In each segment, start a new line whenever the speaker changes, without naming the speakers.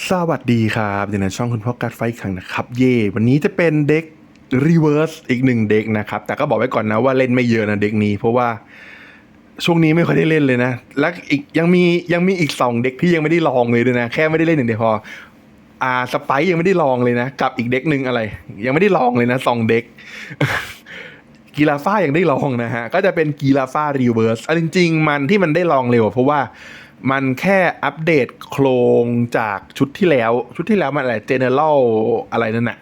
สวัสดีครับอยู่ในช่องคุณพ่อการไฟขังนะครับ เย่วันนี้จะเป็นเด็กรีเวิร์สอีกหนึ่งเด็กนะครับ แต่ก็บอกไว้ก่อนนะว่าเล่นไม่เยอะนะเด็กนี้ เพราะว่าช่วงนี้ไม่ค่อยได้เล่นเลยนะ และอีกยังมียังมีอีกสองเด็กที่ยังไม่ได้ลองเลยด้วยนะ แค่ไม่ได้เล่นอย่างเดียวพออ่าสไปยังไม่ได้ลองเลยนะ กับอีกเด็กหนึ่งอะไร ยังไม่ได้ลองเลยนะสองเด็กกีฬาฟ้ายังได้ลองนะฮะก็จะเป็นกีฬาฟ้ารีเวิร์สอันจริง ๆ มันที่มันได้ลองเร็วเพราะว่า มันแค่อัปเดตโครงจากชุดที่แล้ว ชุดที่แล้วมันอะไรเจเนอเรลอะไรนั่นน่ะ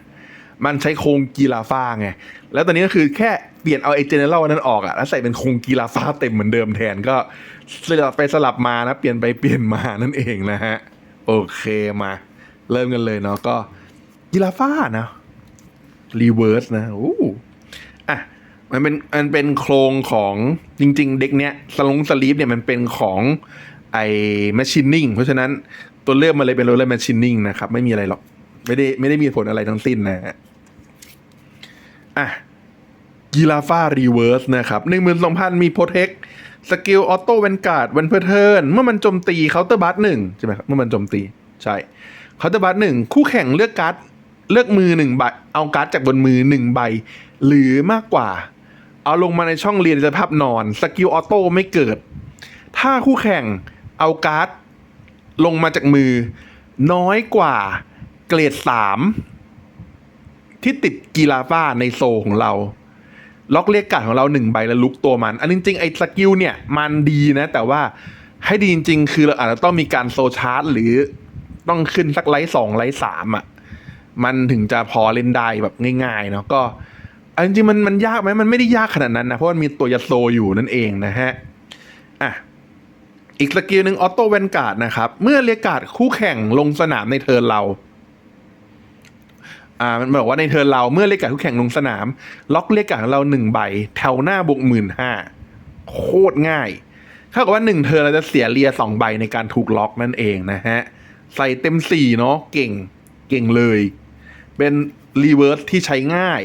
มันใช้โครงกีฬาฟ้าไง แล้วตอนนี้ก็คือแค่เปลี่ยนเอาไอ้เจเนอเรลนั้นออกอะแล้วใส่เป็นโครงกีฬาฟ้าเต็มเหมือนเดิมแทนก็สลับไปสลับมานะ เปลี่ยนไปเปลี่ยนมานั่นเองนะฮะ โอเคมา เริ่มกันเลยเนาะก็กีฬาฟ้านะรีเวิร์สนะโอ้อะมันเป็นมันเป็นโครงของจริง ๆ เด็กเนี้ยสลงสลีปเนี่ยมันเป็นของ ไอ้แมชชีนิ่งเพราะฉะนั้นตัวเลือกมันเลยเป็นโรลเลอร์แมชชีนิ่งนะครับ ไม่มีอะไรหรอก ไม่ได้ไม่ได้มีผลอะไรทั้งสิ้นนะฮะอะกีฬาฟารีเวิร์สนะครับหนึ่งหมื่นสองพันมีโปรเทคสกิลออโต้เวนการ์ดเวนเพอร์เทิร์นเมื่อมันโจมตีเคาน์เตอร์บัสหนึ่งใช่ไหมครับเมื่อมันโจมตี ใช่เคาน์เตอร์บัสหนึ่งคู่แข่งเลือกการ์ดเลือกมือหนึ่งใบเอาการ์ดจากบนมือหนึ่งใบ หรือมากกว่า เอาลงมาในช่องเรียนสภาพนอน สกิลออโต้ไม่เกิด ถ้าคู่แข่ง เอาการ์ดลงมาจากมือ น้อยกว่าเกรดสามที่ติดกีฬาฟ้าในโซของเรา ล็อกเรียกการ์ดของเราหนึ่งใบแล้วลุกตัวมัน อันจริงๆไอ้สกิลเนี่ยมันดีนะ แต่ว่าให้ดีจริง ๆ คือเราอาจจะต้องมีการโซชาร์จหรือต้องขึ้นสักไลท์สองไลท์สามอะมันถึงจะพอเล่นได้แบบง่ายๆเนาะก็อันจริงมันมันยากไหมมันไม่ได้ยากขนาดนั้นนะเพราะมันมีตัวยาโซอยู่นั่นเองนะฮะอะ อีกสกิลหนึ่งออโต้เวนการ์ดนะครับ เมื่อเรียกการ์ดคู่แข่งลงสนามในเทิร์นเรา อ่า มันบอกว่าในเทิร์นเราเมื่อเรียกการ์ดคู่แข่งลงสนาม ล็อกเรียกการ์ดของเราหนึ่งใบ แถวหน้าบวกหมื่นห้าโคตรง่ายเท่ากับว่าหนึ่งเทิร์นเราจะเสียเรียสองใบในการถูกล็อกนั่นเองนะฮะ ใส่เต็มสี่เนาะเก่งเก่งเลย เป็นรีเวิร์สที่ใช้ง่าย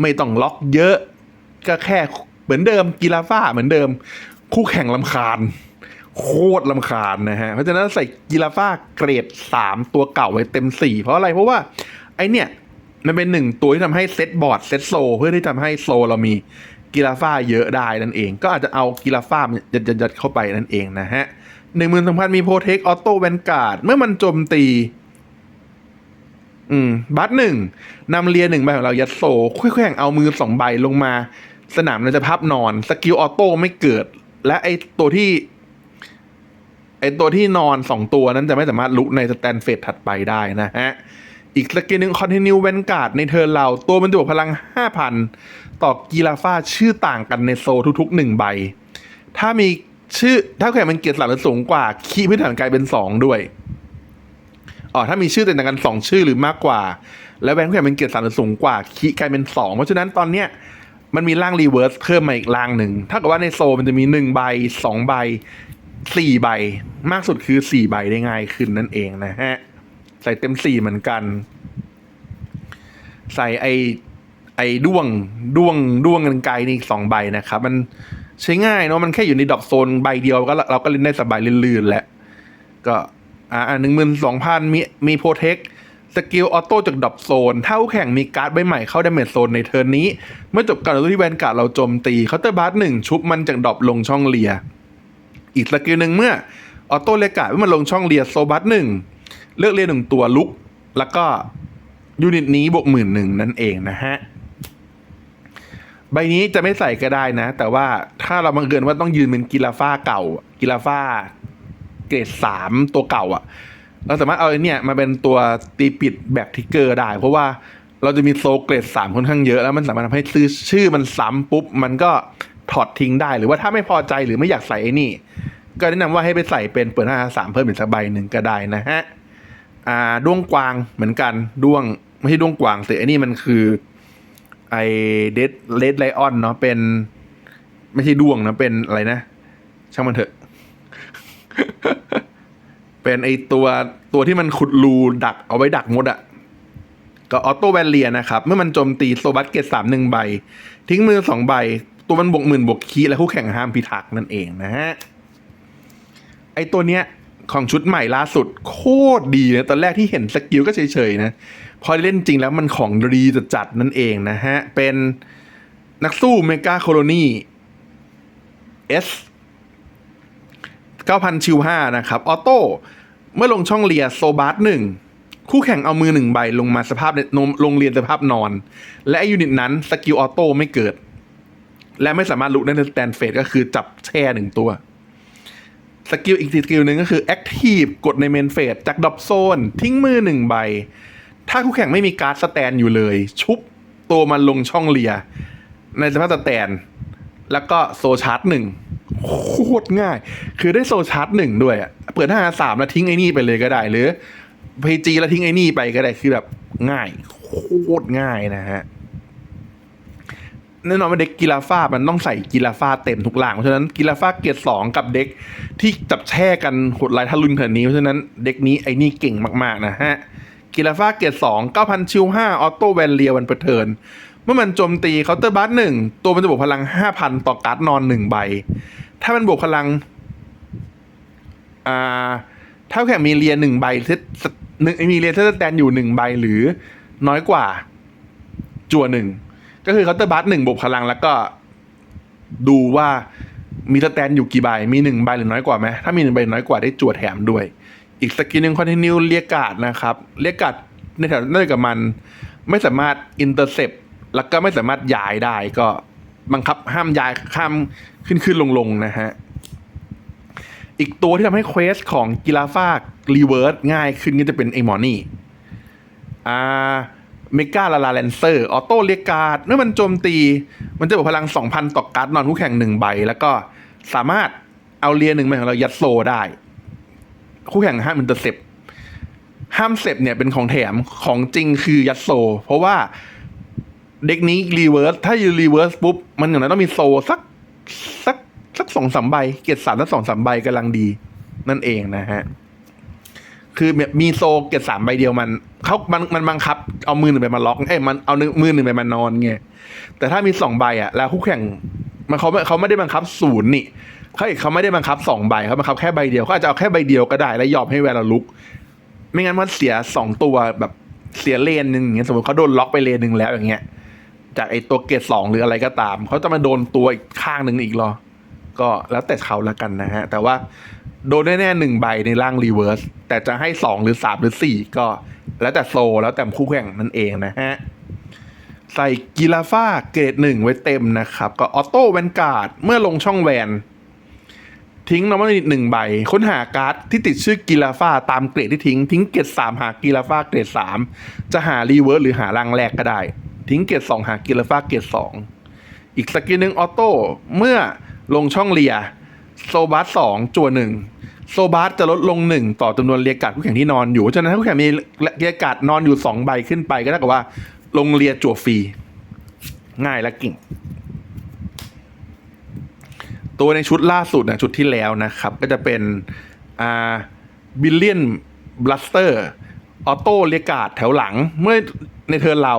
ไม่ต้องล็อกเยอะ ก็แค่เหมือนเดิมกีฬาฟ้าเหมือนเดิม คู่แข่งลำคาญ โคตรลำคาญนะฮะ เพราะฉะนั้นใส่กีฬาฟ้าเกรดสามตัวเก่าไว้เต็มสี่เพราะอะไร เพราะว่าไอเนี่ย มันเป็นหนึ่งตัวที่ทำให้เซตบอร์ดเซตโซ เพื่อที่ทำให้โซเรามีกีฬาฟ้าเยอะได้นั่นเอง ก็อาจจะเอากีฬาฟ้ายัดยัดยดเข้าไปนั่นเองนะฮะหนึ่งหมื่นสองพันมีโปรเทคออโต้แวนการ์ดเมื่อมันโจมตี อืม บัตหนึ่งนำเรียหนึ่งใบของเรายัดโซค่อยๆแข่งเอามือสองใบลงมา สนามเราจะพับนอน สกิลออโต้ไม่เกิด และไอตัวที่ ไอตัวที่นอนสองตัวนั้นจะไม่สามารถลุกในสแตนเฟสถัดไปได้นะฮะ อีกสกิลหนึ่งคอนติเนียเวนการ์ดในเทิร์เรา ตัวมันจะบวกพลัง 5,000 ต่อกีฬาฟ้าชื่อต่างกันในโซทุกๆหนึ่งใบ ถ้ามีชื่อถ้าแข่งมันเกียรติสลับหรือสูงกว่า คีพื้นฐานกลายเป็นสองด้วยอ๋อถ้ามีชื่อแตกต่างกันสองชื่อหรือมากกว่า แล้วแบงค์แข่งเป็นเกียรติสามหรือสูงกว่า คีกลายเป็นสองเพราะฉะนั้นตอนเนี้ยมันมีร่างรีเวิร์สเพิ่มมาอีกร่างหนึ่งถ้ากับว่าในโซมันจะมีหนึ่งใบสองใบ สี่ใบ มากสุดคือสี่ใบได้ง่ายขึ้นนั่นเองนะฮะ ใส่เต็มสี่เหมือนกัน ใส่ไอไอด้วงด้วงด้วงกันไกลนี่สองใบนะครับ มันใช้ง่ายเนาะมันแค่อยู่ในดอปโซนใบเดียวก็เราก็เล่นได้สบายลื่นๆแล้วก็อ่าหนึ่งหมื่นสองพันมีมีโปรเทคสกิลออโต้จากดอปโซน ถ้าคู่แข่งมีการ์ดใบใหม่เข้าดาเมจโซนในเทิร์นนี้ เมื่อจบการต่อสู้ที่แวนการ์ดเราโจมตีเคาน์เตอร์บาร์หนึ่งชุบมันจากดอปลงช่องเลีย อีกสกิลหนึ่งเมื่อออโต้เลกาเมื่อมันลงช่องเลียโซบัสหนึ่งเลือกเรียนหนึ่งตัวลุก แล้วก็ยูนิตนี้บวกหมื่นหนึ่งนั่นเองนะฮะ ใบนี้จะไม่ใส่ก็ได้นะ แต่ว่าถ้าเราบังเอิญว่าต้องยืนเป็นกีฬาฟ้าเก่า กีฬาฟ้าเกรดสามตัวเก่าอะ่ะ เราสามารถเอาเนี่ยมาเป็นตัวตีปิดแบบทิกเกอร์ได้ เพราะว่าเราจะมีโซเกรดสามค่อนข้างเยอะแล้วมันสามารถทำให้ซื้อชื่อมันซ้ำปุ๊บ มันก็ ถอดทิ้งได้ หรือว่าถ้าไม่พอใจหรือไม่อยากใส่ไอ้นี่ ก็แนะนำว่าให้ไปใส่เป็นเปิดห้าสามเพิ่มอีกสักใบหนึ่งก็ได้นะฮะอ่าด้วงกวางเหมือนกันด้วงไม่ใช่ด้วงกวางแต่ไอ้นี่มันคือไอเดดเลดไลออนเนาะเป็น ไม่ใช่ด้วงนะเป็นอะไรนะ ช่างมันเถอะ เป็นไอตัวตัวที่มันขุดรูดักเอาไว้ดักมดอะก็ออโต้แวนเลียนะครับ เมื่อมันโจมตีโซบัสเกตสามหนึ่งใบ ทิ้งมือสองใบ ตัวมันบวกหมื่นบวกคีและคู่แข่งห้ามพิทักษ์นั่นเองนะฮะ ไอตัวเนี้ยของชุดใหม่ล่าสุดโคตรดีนะตอนแรกที่เห็นสกิลก็เฉยๆนะ พอเล่นจริงแล้วมันของดีจัดๆนั่นเองนะฮะ เป็นนักสู้เมกาโคโลนีเอส9,000 ชิว5นะครับ ออโต้ เมื่อลงช่องเลียโซบาร์หนึ่งคู่แข่งเอามือหนึ่งใบลงมาสภาพนลงเรียนสภาพนอน และยูนิตนั้นสกิลออโต้ไม่เกิด และไม่สามารถลุกได้ในสแตนเฟสก็คือจับแช่หนึ่งตัวสกิลอีกสกิลหนึ่งก็คือแอคทีฟกดในเมนเฟสจากดอปโซน ทิ้งมือหนึ่งใบ ถ้าคู่แข่งไม่มีการ์ดสแตนอยู่เลย ชุบตัวมันลงช่องเลีย ในสภาพสแตน แล้วก็โซชาร์จหนึ่งโคตรง่าย คือได้โซชาร์จหนึ่งด้วยเปิดห้าสามแล้วทิ้งไอ้นี่ไปเลยก็ได้ หรือพีจีแล้วทิ้งไอ้นี่ไปก็ได้คือแบบง่าย โคตรง่ายนะฮะ แน่นอนว่าเด็กกีฬาฟามันต้องใส่กีฬาฟาเต็มทุกหลังเพราะฉะนั้นกีฬาฟาเกียร์สองกับเด็กที่จับแช่กันโหดลายทะลุนขนาดนี้เพราะฉะนั้นเด็กนี้ไอ้นี่เก่งมากๆนะฮะกีฬาฟาเกียร์สองเก้าพันชิวห้าออโต้แวนเลียวันเปอร์เทินเมื่อมันโจมตีเคาน์เตอร์บัสหนึ่งตัวมันจะบวกพลังห้าพันต่อการ์ดนอนหนึ่งใบ ถ้ามันบวกพลังอ่าถ้าแข่งมีเรียหนึ่งใบเซตหนึ่งมีเรียเซตแตนอยู่หนึ่งใบหรือน้อยกว่าจั่วหนึ่ง ก็คือเคาน์เตอร์บัสหนึ่งบวกพลังแล้วก็ ดูว่ามีสแตนอยู่กี่ใบ มีหนึ่งใบหรือน้อยกว่าไหมถ้ามีหนึ่งใบน้อยกว่าได้จั่วแถมด้วย อีกสกิลหนึ่งคอนติเนียเรียกกาดนะครับ เรียกกาดในแถวนั่นกับมัน ไม่สามารถอินเตอร์เซปแล้วก็ไม่สามารถย้ายได้ก็บังคับห้ามย้ายข้ามขึ้นขึ้นลงลงนะฮะ อีกตัวที่ทำให้เควสของกีฬาฟากรีเวิร์สง่ายขึ้นก็จะเป็นไอหมอนี่ อ่า เมกาลาลาแลนเซอร์ออโต้เรียกการ์ดเมื่อมันโจมตี มันจะบวกพลัง 2,000 ต่อการ์ดนอนคู่แข่งหนึ่งใบ แล้วก็สามารถเอาเรียนหนึ่งใบของเรายัดโซได้ คู่แข่งห้ามอินเตอร์เซปห้ามเซปเนี่ยเป็นของแถมของจริงคือยัดโซ เพราะว่าเด็กนี้รีเวิร์สถ้าอยู่รีเวิร์สปุ๊บ มันอย่างนั้นต้องมีโซสักสักสักสองสามใบ เกียรติสามสักสองสามใบกำลังดี นั่นเองนะฮะ คือมีโซเกียรติสามใบเดียวมันเขามันมันบังคับ เอามือหนึ่งไปมาล็อกเอ้ยมันเอามือหนึ่งไปมานอนไงแต่ถ้ามีสองใบอะ แล้วคู่แข่งมันเขาไม่เขาไม่ได้บังคับศูนย์นี่เขาอีกเขาไม่ได้บังคับสองใบเขาบังคับแค่ใบเดียวเขาอาจจะเอาแค่ใบเดียวก็ได้แล้วยอมให้เวลาลุก ไม่งั้นมันเสียสองตัวแบบเสียเลนหนึ่งอย่างเงี้ยสมมติเขาโดนล็อกไปเลนหนึ่งแล้วอย่างเงี้ยจากไอตัวเกรดสองหรืออะไรก็ตามเขาจะมาโดนตัวอีกข้างหนึ่งอีกหรอ ก็แล้วแต่เขาละกันนะฮะ แต่ว่า โดนแน่ๆหนึ่งใบในร่างรีเวิร์สแต่จะให้สองหรือสามหรือสี่ก็แล้วแต่โซแล้วแต่คู่แข่งนั่นเองนะฮะ ใส่กีฬาฟ้าเกรดหนึ่งไว้เต็มนะครับ ก็ออโต้แวนการ์ดเมื่อลงช่องแวน ทิ้งนอร์มอลนิดหนึ่งใบ ค้นหาการ์ดที่ติดชื่อกีฬาฟ้าตามเกรดที่ทิ้ง ทิ้งเกรดสามหากีฬาฟ้าเกรดสามจะหารีเวิร์สหรือหารังแรกก็ได้ ทิ้งเกรดสองหากีฬาฟ้าเกรดสองอีกสกิลหนึ่งออโต้เมื่อลงช่องเลีย โซบาสสองจั่วหนึ่งโซบาสจะลดลงหนึ่งต่อจำนวนเรียกกาดคู่แข่งที่นอนอยู่เพราะฉะนั้นถ้าคู่แข่งมีเรียกกาดนอนอยู่สองใบขึ้นไปก็เท่ากับว่า ลงเรียจั่วฟรี ง่ายและเก่ง ตัวในชุดล่าสุดนะชุดที่แล้วนะครับ ก็จะเป็นอ่าบิลเลียนบลัสเตอร์ออโต้เรียกาดแถวหลัง เมื่อในเทิร์นเรา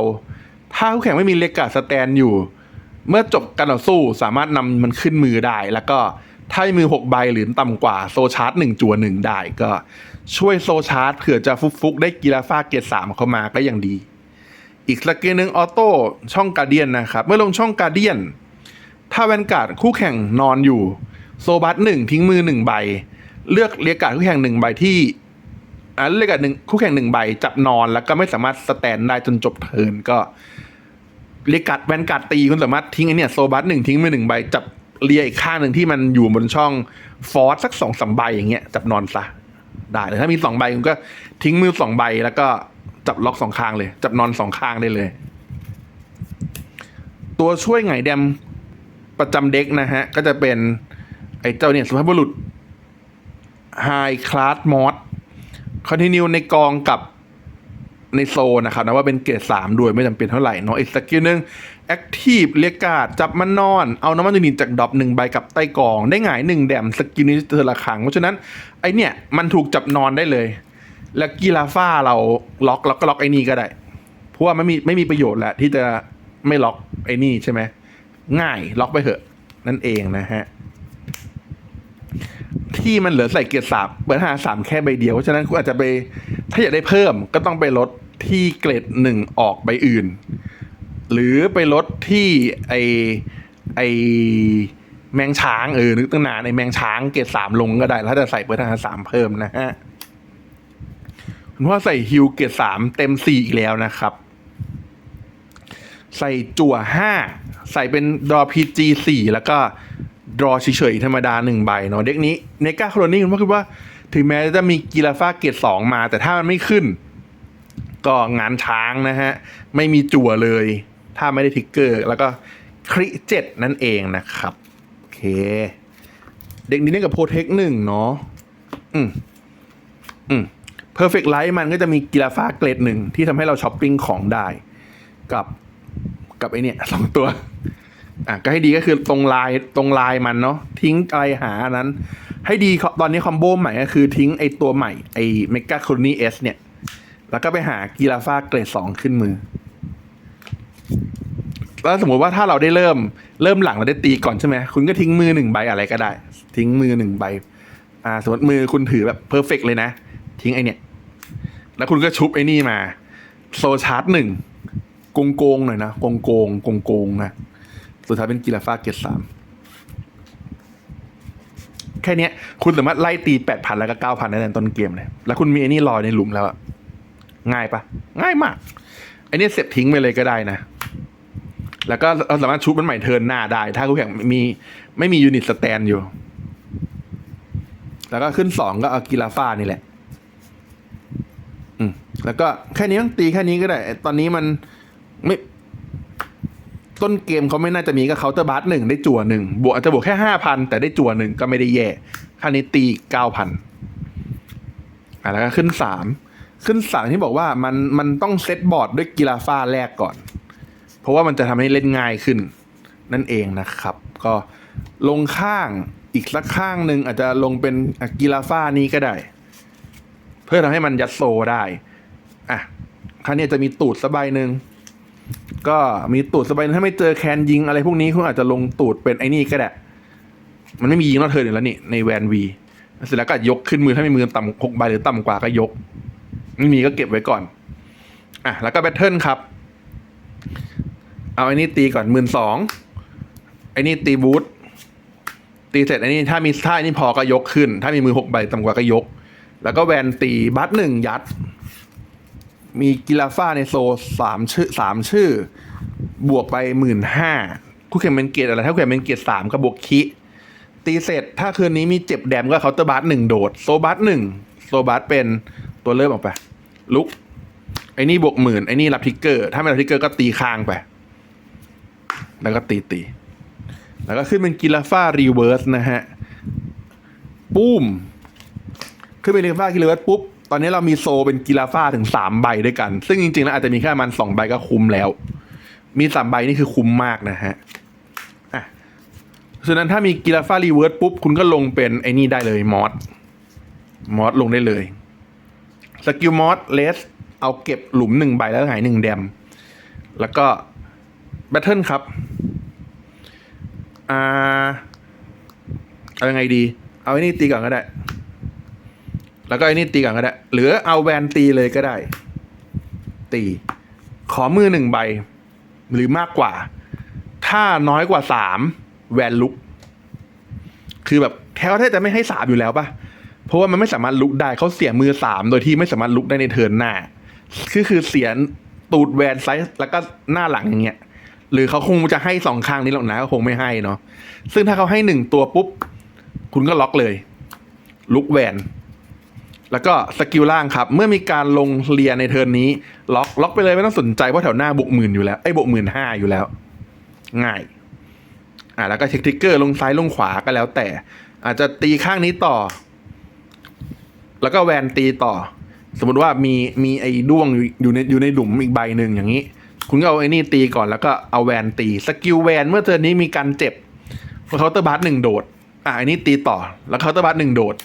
ถ้าคู่แข่งไม่มีเรียกาดสแตนอยู่ เมื่อจบการต่อสู้สามารถนำมันขึ้นมือได้แล้วก็ ถ้ามือ 6 ใบหรือต่ำกว่าโซชาร์จหนึ่งจัวหนึ่งได้ก็ ช่วยโซชาร์จเผื่อจะฟุกๆ ได้กีฬาฟาเกียร์สามเข้ามาก็ยังดี อีกสกิลหนึ่งออโต้ช่องการเดียนนะครับ เมื่อลงช่องการเดียน ถ้าแวนการ์ดคู่แข่งนอนอยู่ โซบัสหนึ่งทิ้งมือหนึ่งใบ เลือกเรียกการ์ดคู่แข่งหนึ่งใบที่อ่าเรียกการ์ดหนึ่งคู่แข่งหนึ่งใบจับนอนแล้วก็ไม่สามารถสแตนได้จนจบเทิร์นก็เรียกการ์ดแวนการ์ดตีคุณสามารถทิ้งไอเนี่ยโซบัสหนึ่งทิ้งมือหนึ่งใบจับ เลียอีกข้างหนึ่งที่มันอยู่บนช่องฟอร์สสักสองสามใบอย่างเงี้ยจับนอนซะได้แต่ถ้ามีสองใบคุณก็ทิ้งมือสองใบแล้วก็จับล็อกสองข้างเลย จับนอนสองข้างได้เลย ตัวช่วยไงแดมประจำเด็กนะฮะ ก็จะเป็น ไอ้เจ้าเนี่ยสุภาพบุรุษ High Class Mod คอนติเนียในกองกับในโซนนะครับนะว่าเป็นเกรดสามด้วยไม่จำเป็นเท่าไหร่เนาะอีกสกิลหนึ่ง แอคทีฟเรียกกาดจับมันนอน เอาน้ำมันยูนิตจากดรอปหนึ่งใบกับใต้กอง ได้หงายหนึ่งแดมสกิลนี้เธอละครั้งเพราะฉะนั้น ไอเนี่ยมันถูกจับนอนได้เลย แล้วกีฬาฟ้าเราล็อกแล้วก็ล็อกไอ้นี่ก็ได้ เพราะว่าไม่มีไม่มีประโยชน์แหละที่จะไม่ล็อกไอ้นี่ใช่ไหมง่ายล็อกไปเถอะ นั่นเองนะฮะทีที่มันเหลือใส่เกียร์สามเบอร์ห้าสามแค่ใบเดียวเพราะฉะนั้นคุณอาจจะไป ถ้าอยากได้เพิ่มก็ต้องไปลดที่เกรดหนึ่งออกใบอื่น หรือไปลดที่ไอไอแมงช้างเออนึกตั้งนานไอแมงช้างเกรดสามลงก็ได้ แล้วจะใส่เบอร์ห้าสามเพิ่มนะฮะคุณพ่อใส่ฮิวเกรดสามเต็มสี่อีกแล้วนะครับ ใส่จั่วห้าใส่เป็นดรอพีจีสี่แล้วก็ดรอเฉยๆธรรมดาหนึ่งใบเนาะเด็กนี้เนก้าโคโลนี่คุณพ่อคิดว่า ถึงแม้จะมีกีฬาฟ้าเกรดสองมา แต่ถ้ามันไม่ขึ้น ก็งานช้างนะฮะ ไม่มีจั่วเลย ถ้าไม่ได้ทิกเกอร์ แล้วก็คริเจ็ดนั่นเองนะครับ โอเค เด็กนี้เล่นกับโปรเทคหนึ่งเนาะอืมอืม Perfect Light มันก็จะมีกีฬาฟ้าเกรดหนึ่งที่ทำให้เราช้อปปิ้งของได้ กับกับไอเนี่ยสองตัวอะก็ให้ดีก็คือตรงลายตรงลายมันเนาะทิ้งอะไรหาอันนั้น ให้ดีตอนนี้คอมโบใหม่ก็คือทิ้งไอตัวใหม่ไอเมกาโคลนีเอสเนี่ย แล้วก็ไปหากีฬาฟ้าเกรดสองขึ้นมือ แล้วสมมติว่าถ้าเราได้เริ่มเริ่มหลังเราได้ตีก่อนใช่ไหมคุณก็ทิ้งมือหนึ่งใบอะไรก็ได้ ทิ้งมือหนึ่งใบ อ่า สมมติมือคุณถือแบบเพอร์เฟกเลยนะ ทิ้งไอเนี่ย แล้วคุณก็ชุบไอ้นี่มา โซชาร์ตหนึ่งโกงโกงๆหน่อยนะโกงโกงโกงโกงๆนะสุดท้ายเป็นกีฬาฟาเกรดสามแค่นี้คุณสามารถไล่ตีแปดพันแล้วก็เก้าพันได้ในต้นเกมเลย แล้วคุณมีไอ้นี่ลอยในหลุมแล้วอะง่ายปะง่ายมากไอ้นี่เสร็จทิ้งไปเลยก็ได้นะ แล้วก็เราสามารถชุบมันใหม่เทินหน้าได้ ถ้าคู่แข่งมีไม่มียูนิตสแตนอยู่ แล้วก็ขึ้นสองก็เอากีฬาฟ้านี่แหละ อืม แล้วก็แค่นี้ต้องตีแค่นี้ก็ได้ ตอนนี้มันไม่ ต้นเกมเขาไม่น่าจะมีก็เคาน์เตอร์บาร์หนึ่งได้จั่วหนึ่งบวกอาจจะบวกแค่ห้าพันแต่ได้จั่วหนึ่งก็ไม่ได้แย่ค่านี้ตีเก้าพันอะแล้วก็ขึ้นสามขึ้นสามที่บอกว่ามันมันต้องเซตบอร์ดด้วยกีฬาฟ้าแรกก่อน เพราะว่ามันจะทำให้เล่นง่ายขึ้น นั่นเองนะครับ ก็ลงข้างอีกสักข้างหนึ่งอาจจะลงเป็นอะกีฬาฟ้านี้ก็ได้ เพื่อทำให้มันยัดโซได้อะคราวนี้จะมีตูดสบายหนึ่งก็มีตูดสบายถ้าไม่เจอแคนยิงอะไรพวกนี้คุณอาจจะลงตูดเป็นไอ้นี่ก็ได้ มันไม่มียิงนอกเทินอยู่แล้วนี่ในแวนวีเสร็จแล้วก็ยกขึ้นมือถ้ามีมือต่ำหกใบหรือต่ำกว่าก็ยก ไม่มีก็เก็บไว้ก่อน อะแล้วก็แบทเทิลครับ เอาไอ้นี่ตีก่อนหมื่นสองไอ้นี่ตีบูทตีเสร็จไอ้นี่ถ้ามีท่าไอ้นี่พอก็ยกขึ้น ถ้ามีมือหกใบต่ำกว่าก็ยก แล้วก็แวนตีบัตหนึ่งยัด มีกิลาฟ้าในโซสามชื่อสามชื่อ บวกไปหมื่นห้าคู่แข่งเป็นเกียรติอะไรถ้าคู่แข่งเป็นเกียรติสามก็บวกคิตีเสร็จถ้าคืนนี้มีเจ็บแดมก็เคาน์เตอร์บัสหนึ่งโดดโซบัสหนึ่งโซบัสเป็นตัวเริ่มออกไปลุกไอ้นี่บวกหมื่นไอ้นี่รับทิกเกอร์ ถ้าไม่รับทิกเกอร์ก็ตีค้างไป แล้วก็ตีตี แล้วก็ขึ้นเป็นกิลาฟ้ารีเวิร์สนะฮะ ปุ้ม ขึ้นเป็นกีฬาฟ้ากีฬาเวิร์สปุ๊บ ตอนนี้เรามีโซเป็นกีฬาฟ้าถึงสามใบด้วยกัน ซึ่งจริงๆแล้วอาจจะมีแค่มันสองใบก็คุ้มแล้ว มีสามใบนี่คือคุ้มมากนะฮะอะฉะนั้นถ้ามีกีฬาฟ้ารีเวิร์สปุ๊บ คุณก็ลงเป็นไอ้นี่ได้เลยมอส มอสลงได้เลย สกิลมอสเลสเอาเก็บหลุมหนึ่งใบแล้วหายหนึ่งแดม แล้วก็แบทเทิลครับ อ่าเอายังไงดี เอาไอ้นี่ตีก่อนก็ได้ แล้วก็ไอ้นี่ตีก่อนก็ได้ หรือเอาแวนตีเลยก็ได้ ตี ขอมือหนึ่งใบ หรือมากกว่า ถ้าน้อยกว่าสามแวนลุก คือแบบแท้แท้จะไม่ให้สามอยู่แล้วปะเพราะว่ามันไม่สามารถลุกได้เขาเสียมือสามโดยที่ไม่สามารถลุกได้ในเทิร์นหน้า คือคือเสียตูดแวนไซส์แล้วก็หน้าหลังอย่างเงี้ย หรือเขาคงจะให้สองข้างนี้หรอกนะก็คงไม่ให้เนาะซึ่งถ้าเขาให้หนึ่งตัวปุ๊บ คุณก็ล็อกเลย ลุกแวน แล้วก็สกิลล่างครับ เมื่อมีการลงเรียนในเทิร์นนี้ ล็อกล็อกไปเลยไม่ต้องสนใจเพราะแถวหน้าบวกหมื่นอยู่แล้วไอ้บวกหมื่นห้าอยู่แล้ว ง่าย อ่าแล้วก็เช็คทริกเกอร์ลงซ้ายลงขวาก็แล้ว แต่ อาจจะตีข้างนี้ต่อ แล้วก็แวนตีต่อ สมมติว่ามีมีไอ้ด้วงอยู่อยู่ในอยู่ในหลุมอีกใบหนึ่งอย่างนี้ คุณก็เอาไอ้นี่ตีก่อนแล้วก็เอาแวนตีสกิลแวนเมื่อเทิร์นนี้มีการเจ็บเคาน์เตอร์บัสหนึ่งโดด อะไอ้นี่ตีต่อแล้วเคาน์เตอร์บัสหนึ่งโดด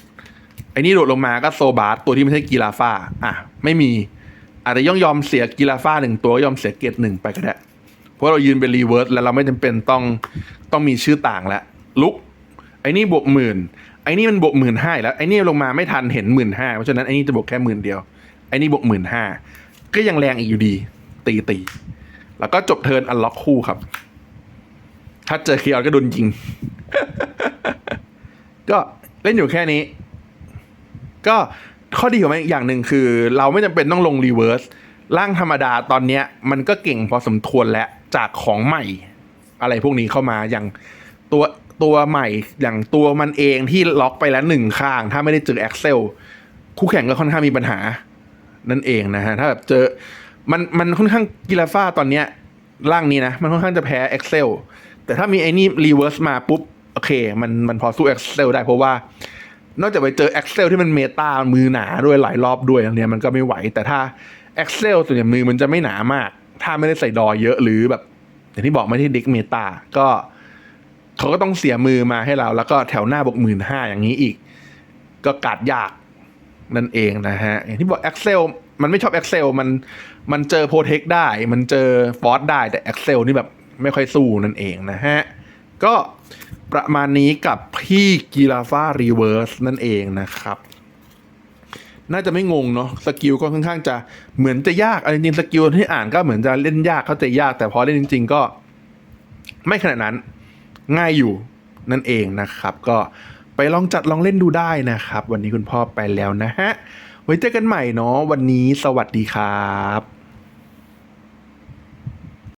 ไอ้นี่โดดลงมาก็โซบาสตัวที่ไม่ใช่กีฬาฟ้า อะ ไม่มีอาจจะย่องยอมเสียกีฬาฟ้าหนึ่งตัวยอมเสียเกตหนึ่งไปก็ได้เพราะเรายืนเป็นรีเวิร์สแล้วเราไม่จำเป็นต้องต้องมีชื่อต่างแล้วลุกไอ้นี่บวกหมื่นไอ้นี่มันบวกหมื่นห้าแล้วไอ้นี่ลงมาไม่ทันเห็นหมื่นห้าเพราะฉะนั้นไอ้นี่จะบวกแค่หมื่นเดียวไอ้นี่บวกหมื่นห้าก็ยังแรงอีกอยู่ดี ตีตี แล้วก็จบเทิร์นอันล็อกคู่ครับ ถ้าเจอเคียร์ก็โดนยิง ก็เล่นอยู่แค่นี้ ก็ข้อดีของมันอีกอย่างหนึ่งคือ เราไม่จำเป็นต้องลงรีเวิร์สร่างธรรมดาตอนเนี้ย มันก็เก่งพอสมควรแล้วจากของใหม่ อะไรพวกนี้เข้ามาอย่างตัวตัวใหม่อย่างตัวมันเองที่ล็อกไปแล้วหนึ่งข้าง ถ้าไม่ได้เจอแอ็กเซลคู่แข่งก็ค่อนข้างมีปัญหา นั่นเองนะฮะ ถ้าแบบเจอ มันมันค่อนข้างกิลาฟ้าตอนเนี้ยร่างนี้นะ มันค่อนข้างจะแพ้ Excel แต่ถ้ามีไอ้นี่รีเวิร์สมาปุ๊บ โอเค มันมันพอสู้ Excel ได้เพราะว่า นอกจากไปเจอ Excel ที่มันเมตามือหนาด้วยหลายรอบด้วยอันเนี้ยมันก็ไม่ไหว แต่ถ้า Excel ส่วนใหญ่มือมันจะไม่หนามาก ถ้าไม่ได้ใส่ดอเยอะหรือแบบอย่างที่บอกไม่ได้เด็กเมตาก็เขาก็ต้องเสียมือมาให้เรา แล้วก็แถวหน้าบวกหมื่นห้าอย่างนี้อีก ก็กัดยากนั่นเองนะฮะอย่างที่บอก Excel มันไม่ชอบ Excel มันมันเจอโปรเทคได้ มันเจอฟอสได้แต่ Excel นี่แบบไม่ค่อยสู้นั่นเองนะฮะ ก็ประมาณนี้กับพี่กีราฟารีเวิร์สนั่นเองนะครับ น่าจะไม่งงเนาะสกิลก็ค่อนข้างจะเหมือนจะยากเอาจริงๆสกิลที่อ่านก็เหมือนจะเล่นยากเข้าใจยาก แต่พอเล่นจริง ๆ ก็ ไม่ขนาดนั้นง่ายอยู่นั่นเองนะครับ ก็ไปลองจัดลองเล่นดูได้นะครับ วันนี้คุณพ่อไปแล้วนะฮะ ไว้เจอกันใหม่เนาะวันนี้สวัสดีครับ